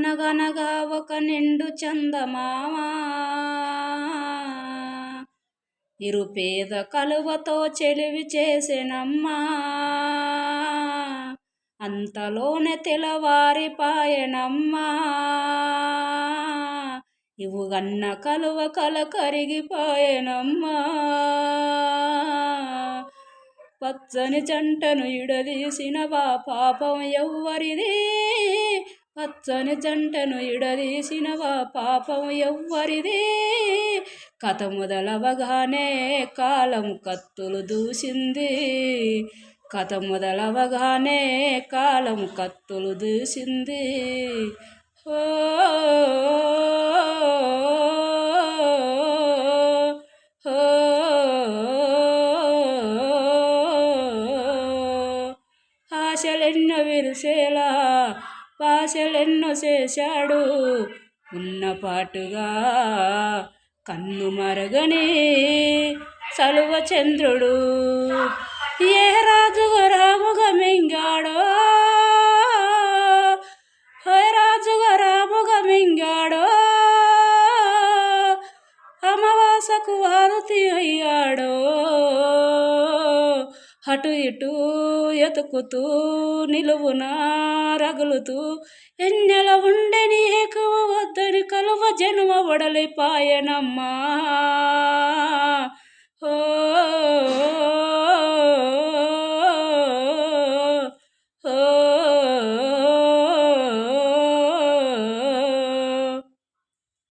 అనగనగా ఒక నిండు చందమామా. ఇరుపేద కలువతో చెలివి చేసినమ్మా. అంతలోనే తెలవారిపాయనమ్మా పాయనమ్మా గన్న కలువ కల కరిగిపోయెనమ్మా. పచ్చని జంటను ఇడదీసిన వా పాపం ఎవ్వరిది. పచ్చని జంటను ఇడదీసిన వా పాపం ఎవ్వరిది? కథ మొదలవగానే కాలం కత్తులు దూసింది. కథ మొదలవగానే కాలం కత్తులు దూసింది. ఓ ఓ విరిసేలా భాషలెన్నో చేశాడు. ఉన్నపాటుగా కన్ను మరగనే సలువ చంద్రుడు. ఏ రాజుగా రాముగా మింగాడో? ఏ రాజుగా రాముగా మింగాడో? అమావాసకు వారుతి అయ్యాడో? అటు ఇటు ఎతుకుతూ నిలువున రగులుతూ ఎన్నెల ఉండని ఎక్కువ వద్దని కలువ జన్మ వడలిపాయనమ్మా. ఓ